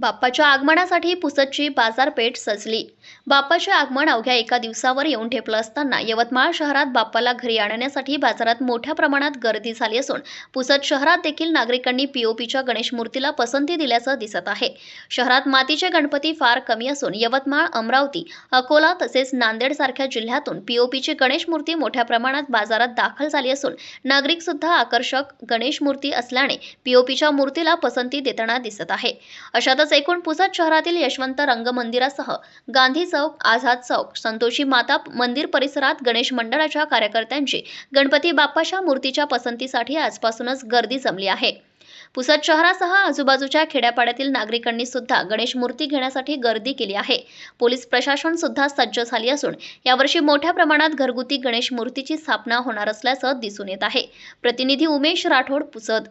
बाप्पाच्या आगमनासाठी पुसदची बाजारपेठ सजली. बाप्पाचे आगमन अवघ्या एका दिवसावर येऊन ठेपलं असताना यवतमाळ शहरात बाप्पाला घरी आणण्यासाठी बाजारात मोठ्या प्रमाणात गर्दी झाली असून पुसद शहरात देखील नागरिकांनी पीओपीच्या गणेश मूर्तीला पसंती दिल्याचं दिसत आहे. शहरात मातीचे गणपती फार कमी असून यवतमाळ अमरावती अकोला तसेच नांदेड सारख्या जिल्ह्यातून पीओपीची गणेश मूर्ती मोठ्या प्रमाणात बाजारात दाखल झाली असून नागरिक सुद्धा आकर्षक गणेश मूर्ती असल्याने पीओपीच्या मूर्तीला पसंती देताना दिसत आहे. अशातच एकूण पुसद शहरातील यशवंत रंग मंदिरासह गांधी चौक आझाद चौक संतोषी माता मंदिर परिसरात गणेश मंडळाच्या कार्यकर्त्यांची गणपती बाप्पाच्या मूर्तीच्या पसंतीसाठी आजपासूनच गर्दी जमली आहे. पुसद शहरासह आजूबाजूच्या खेड्यापाड्यातील नागरिकांनी सुद्धा गणेश मूर्ती घेण्यासाठी गर्दी केली आहे. पोलीस प्रशासन सुद्धा सज्ज झाली असून यावर्षी मोठ्या प्रमाणात घरगुती गणेश मूर्तीची स्थापना होणार असल्याचं दिसून येत आहे. प्रतिनिधी उमेश राठोड पुसद